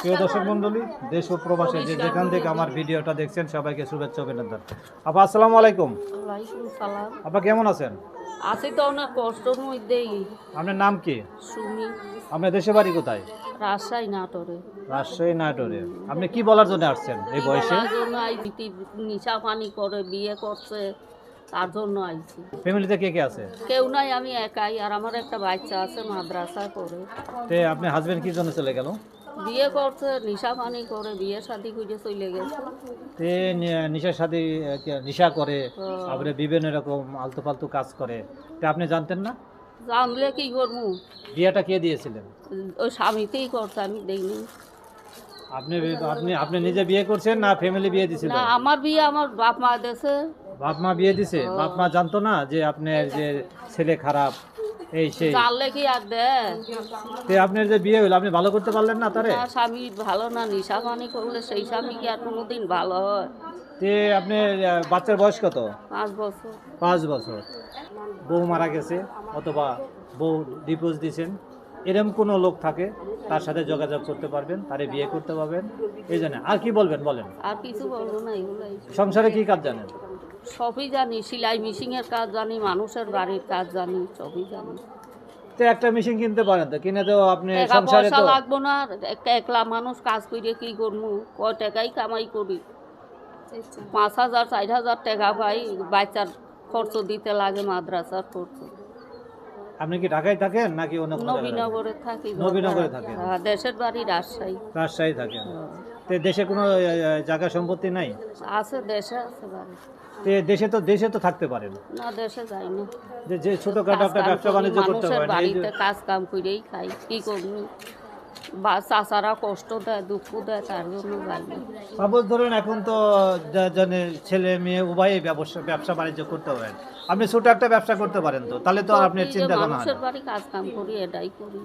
প্রিয় দর্শক মন্ডলী দেশ ও প্রবাসে যে যেখান থেকে আমার ভিডিওটা দেখছেন সবাইকে শুভেচ্ছা অভিনন্দন। আপা আসসালামু আলাইকুম। আপা কেমন আছেন? আছি তো অনেক কষ্টর মধ্যেই। আপনার নাম কি? সুমি। আপনার দেশে বাড়ি কোথায়? রাজশাহী নাটোরে। রাজশাহী নাটোরে। আপনি কি বলার জন্য আসছেন এই বয়সে? নিশা পানি করে বিয়ে করছে তার জন্য আইছি। ফ্যামিলিতে কে কে আছে? কেউ নাই আমি একাই। আর আমার একটা বাচ্চা আছে মাদ্রাসায় পড়ে। তে আপনার হাজবেন্ড কি জন্য চলে গেল? বিয়ে করছে নিশা পানি করে বিয়ে শাদি করে চলে গেছে। তে নি- নিশার সাথে নিশা করে তারপরে বিভিন্ন রকম আলতু ফালতু কাজ করে। তে আপনি জানতেন না? জানলে কি করব? বিয়েটা কে দিয়েছিলেন? ওই স্বামীতেই করছে আমি দেইনি। আপনি আপনি আপনি নিজে বিয়ে করছেন না ফ্যামিলি বিয়ে দিছিল? না আমার বিয়ে আমার বাপ মা দেশে বাপ মা বিয়ে দিছে? বাপ মা জানতো না যে আপনার যে ছেলে খারাপ? এই সেই। জানলে কি আর দেয় তে আপনার যে বিয়ে হলো আপনি ভালো করতে পারলেন না তারে? স্বামী ভালো না নিশা পানি করলে সেই স্বামী কি আর কোনোদিন ভালো হয়? তে আপনার বাচ্চার বয়স কত? পাঁচ বছর। পাঁচ বছর। বউ মারা গেছে অথবা বউ ডিভোর্স দিয়েছেন। এরকম কোনো লোক থাকে তার সাথে যোগাযোগ করতে পারবেন তারে বিয়ে করতে পারবেন। এই জন্য। আর কি বলবেন বলেন? আর কিছু বলব না এগুলাই। সংসারে কি কাজ জানেন? সবই জানি সেলাই মেশিনের কাজ জানি মানুষের বাড়ির কাজ জানি সবই জানি। তো একটা মেশিন কিনতে পারেন তো? কিনে তো আপনি টাকা সংসারে পয়সা তো লাগবো না এক- একলা মানুষ কাজ করে কি করব? কয় টাকাই কামাই করি। পাঁচ হাজার চার হাজার টাকা পাই বাচ্চার খরচ দিতে লাগে মাদ্রাসার খরচ। আপনি কি ঢাকায় থাকেন নাকি অন্য কোনো জায়গায়? নবীনগরে থাকি নবীনগরে থাকেন। হ্যাঁ, দেশের বাড়ি রাজশাহী। রাজশাহী থাকেন। হ্যাঁ। তো দেশে কোনো জায়গা সম্পত্তি নাই? আছে দেশে আছে বাড়ি। তো দেশে তো দেশে তো থাকতে পারেন না। দেশে যাই না। যে যে ছোটখাটো একটা ব্যবসা বাণিজ্য করতে পারেন বাড়িতে কাজ কাম করেই খাই কি করব? বা চাচারা কষ্ট দেয় দুঃখ দেয় তার জন্য যাই না। সাপোজ ধরুন এখন তো জানে ছেলে মেয়ে উভয়ই ব্যবসা ব্যবসা বাণিজ্য করতে পারেন আপনি ছোট একটা ব্যবসা করতে পারেন তো তাহলে তো আর আপনার চিন্তা মানুষের বাড়ি কাজ কাম করি এটাই করি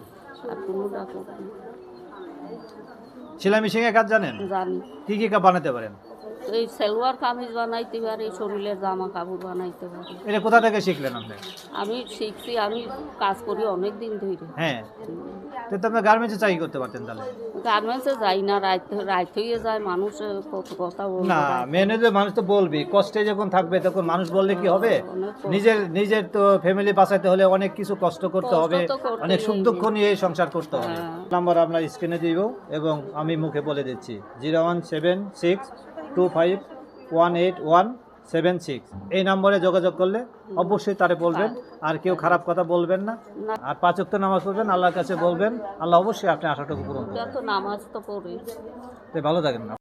আর কোনোটা করি। সেলাই মেশিনের কাজ জানেন? জানি। কি কি কাজ বানাতে পারেন? এই সেলোয়ার কামিজ বানাইতে পারি শরীরের জামা কাপড় বানাইতে পারি। এটা কোথা থেকে শিখলেন আপনি? আমি শিখছি আমি কাজ করি অনেক দিন ধরে হ্যাঁ। তো তো আপনি গার্মেন্টসে চাকরি করতে পারতেন তাহলে? গার্মেন্টসে যাই না রাত রাত হয়ে যায় মানুষ কত কথা বলবে না মেনে যে মানুষ তো বলবি কষ্টে যখন থাকবে তখন মানুষ বললে কি হবে? নিজের নিজের তো ফ্যামিলি বাঁচাতে হলে অনেক কিছু কষ্ট করতে হবে অনেক সুখ দুঃখ নিয়ে সংসার করতে হবে। হ্যাঁ। নাম্বার আমরা স্ক্রিনে দিব এবং আমি মুখে বলে দিচ্ছি zero one seven six two five one eight one seven six এই নম্বরে যোগাযোগ করলে অবশ্যই তারে বলবেন আর কেউ খারাপ কথা বলবেন না। আর পাঁচ ওয়াক্ত নামাজ পড়বেন আল্লাহর কাছে বলবেন আল্লাহ অবশ্যই আপনি আশাটুকু পূরণ করবেন। নামাজ তো পড়ি ভালো থাকেন।